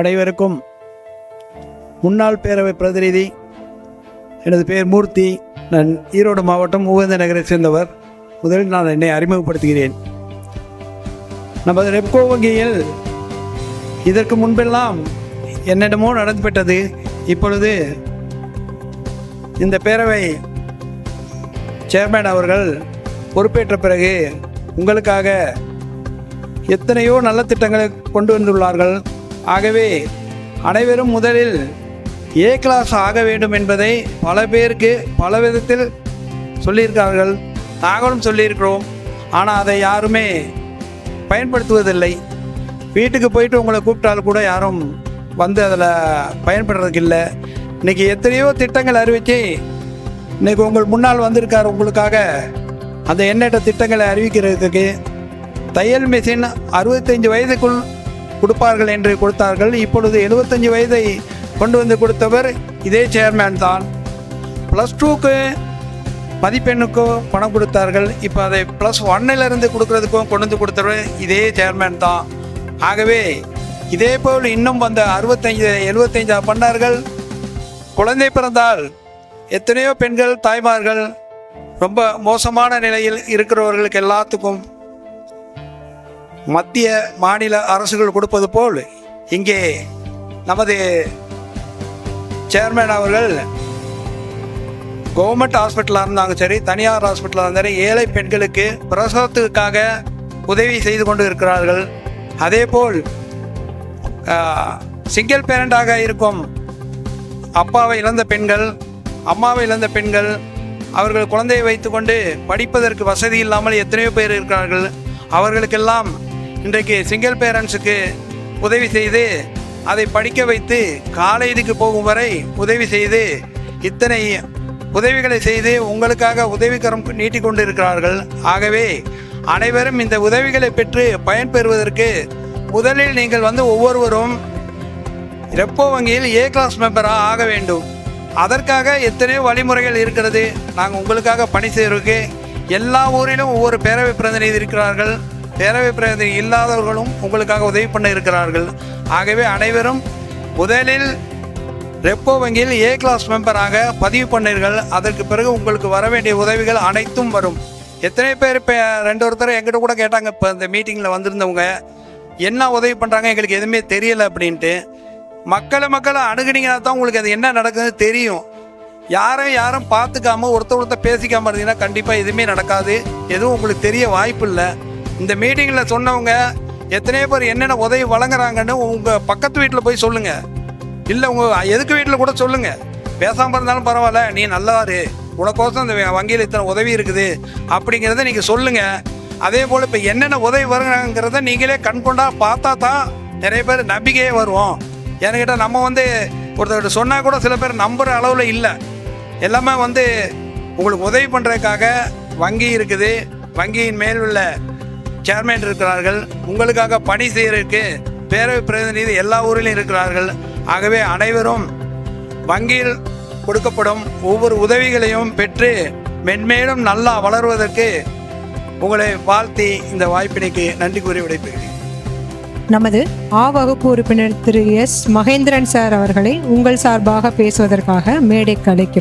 அனைவருக்கும் முன்னாள் பேரவை பிரதிநிதி எனது பெயர் மூர்த்தி. நான் ஈரோடு மாவட்டம் உகந்த நகரை சேர்ந்தவர். முதலில் நான் என்னை அறிமுகப்படுத்துகிறேன். நமது ரெப்கோ வங்கியில் இதற்கு முன்பெல்லாம் என்னிடமோ நடந்துவிட்டது இப்பொழுது இந்த பேரவை சேர்மேன் அவர்கள் பொறுப்பேற்ற பிறகு உங்களுக்காக எத்தனையோ நல்ல திட்டங்களை கொண்டு வந்துள்ளார்கள். ஆகவே அனைவரும் முதலில் ஏ கிளாஸ் ஆக வேண்டும் என்பதை பல பேருக்கு பல விதத்தில் சொல்லியிருக்கார்கள் நாங்களும் சொல்லியிருக்கிறோம். ஆனால் அதை யாருமே பயன்படுத்துவதில்லை. வீட்டுக்கு போயிட்டு உங்களை கூப்பிட்டாலும் கூட யாரும் வந்து அதில் பயன்படுறதுக்கு இல்லை இன்றைக்கி எத்தனையோ திட்டங்கள் அறிவித்து இன்றைக்கி உங்கள் முன்னால் வந்திருக்கார் உங்களுக்காக அந்த எண்ணற்ற திட்டங்களை அறிவிக்கிறதுக்கு தையல் மிஷின் அறுபத்தஞ்சு வயதுக்குள் கொடுப்பார்கள் என்று கொடுத்தார்கள். இப்பொழுது எழுபத்தஞ்சு வயதை கொண்டு வந்து கொடுத்தவர் இதே சேர்மேன் தான். ப்ளஸ் டூக்கு மதிப்பெண்ணுக்கும் பணம் கொடுத்தார்கள். இப்போ அதை ப்ளஸ் ஒன்னிலிருந்து கொடுக்கறதுக்கும் கொண்டு வந்து கொடுத்தவர் இதே சேர்மேன் தான். ஆகவே இதே போல் இன்னும் வந்த அறுபத்தஞ்சு எழுபத்தஞ்சா பண்ணார்கள் குழந்தை பிறந்தால் எத்தனையோ பெண்கள் தாய்மார்கள் ரொம்ப மோசமான நிலையில் இருக்கிறவர்களுக்கு எல்லாத்துக்கும் மத்திய மாநில அரசுகள் கொடுப்பது போல் இங்கே நமது சேர்மேன் அவர்கள் கவர்மெண்ட் ஹாஸ்பிட்டலாக இருந்தாலும் சரி தனியார் ஹாஸ்பிட்டலாக இருந்தாலும் சரி ஏழை பெண்களுக்கு பிரசவத்துக்காக உதவி செய்து கொண்டு இருக்கிறார்கள். அதேபோல் சிங்கிள் பேரண்டாக இருக்கும் அப்பாவை இழந்த பெண்கள் அம்மாவை இழந்த பெண்கள் அவர்கள் குழந்தையை வைத்துக்கொண்டு படிப்பதற்கு வசதி இல்லாமல் எத்தனையோ பேர் இருக்கிறார்கள். அவர்களுக்கெல்லாம் இன்றைக்கு சிங்கிள் பேரண்ட்ஸுக்கு உதவி செய்து அதை படிக்க வைத்து காலேஜுக்கு போகும் வரை உதவி செய்து இத்தனை உதவிகளை செய்து உங்களுக்காக உதவிக்கரம் நீட்டி கொண்டிருக்கிறார்கள். ஆகவே அனைவரும் இந்த உதவிகளை பெற்று பயன்பெறுவதற்கு முதலில் நீங்கள் வந்து ஒவ்வொருவரும் ரெப்போ வங்கியில் ஏ கிளாஸ் மெம்பராக ஆக வேண்டும். அதற்காக எத்தனையோ வழிமுறைகள் இருக்கிறது. நாங்கள் உங்களுக்காக பணி செய்கிறதுக்கு எல்லா ஊரிலும் ஒவ்வொரு பேரவை பிரதிநிதி இருக்கிறார்கள். பேரவை பிரதிநிதி இல்லாதவர்களும் உங்களுக்காக உதவி பண்ண இருக்கிறார்கள். ஆகவே அனைவரும் முதலில் ரெப்போ வங்கியில் ஏ கிளாஸ் மெம்பராக பதிவு பண்ணீர்கள். அதற்கு பிறகு உங்களுக்கு வர வேண்டிய உதவிகள் அனைத்தும் வரும். எத்தனை பேர் இப்போ ரெண்டு ஒருத்தர் எங்கிட்ட கூட கேட்டாங்க. இப்போ இந்த மீட்டிங்கில் வந்திருந்தவங்க என்ன உதவி பண்ணுறாங்க எங்களுக்கு எதுவுமே தெரியலை அப்படின்ட்டு. மக்களை மக்களை அணுகுனீங்கன்னா தான் உங்களுக்கு அது என்ன நடக்குதுன்னு தெரியும். யாரும் யாரும் பார்த்துக்காம ஒருத்தர் ஒருத்தர் பேசிக்காமல் இருந்தீங்கன்னா கண்டிப்பாக எதுவுமே நடக்காது. எதுவும் உங்களுக்கு தெரிய வாய்ப்பு இல்லை. இந்த மீட்டிங்கில் சொன்னவங்க எத்தனையோ பேர் என்னென்ன உதவி வழங்குறாங்கன்னு உங்கள் பக்கத்து வீட்டில் போய் சொல்லுங்கள் இல்லை உங்கள் எதுக்கு வீட்டில் கூட சொல்லுங்கள் பேசாமல் இருந்தாலும் பரவாயில்ல நீ நல்லாரு உனக்கோசம் இந்த வங்கியில் இத்தனை உதவி இருக்குது அப்படிங்கிறத நீங்கள் சொல்லுங்கள் அதே போல் இப்போ என்னென்ன உதவி வருங்கிறத நீங்களே கண்கொண்டா பார்த்தா தான் நிறைய பேர் நம்பிக்கையே வருவோம். என்கிட்ட நம்ம வந்து ஒருத்தர்கிட்ட சொன்னால் கூட சில பேர் நம்புகிற அளவில் இல்லை. எல்லாமே வந்து உங்களுக்கு உதவி பண்ணுறதுக்காக வங்கி இருக்குது. வங்கியின் மேல் உள்ள சேர்மேன் இருக்கிறார்கள். உங்களுக்காக பணி செய்யறதுக்கு பேரவை பிரதிநிதி எல்லா ஊரிலும் இருக்கிறார்கள். ஆகவே அனைவரும் வங்கியில் கொடுக்கப்படும் ஒவ்வொரு உதவிகளையும் பெற்று மென்மேலும் நல்லா வளர்வதற்கு உங்களை வாழ்த்தி இந்த வாய்ப்பினைக்கு நன்றி கூறி விடைபெறுகிறேன். நமது ஆ வகுப்பு உறுப்பினர் திரு எஸ் மகேந்திரன் சார் அவர்களை உங்கள் சார்பாக பேசுவதற்காக மேடைக்கு அழைக்கிறோம்.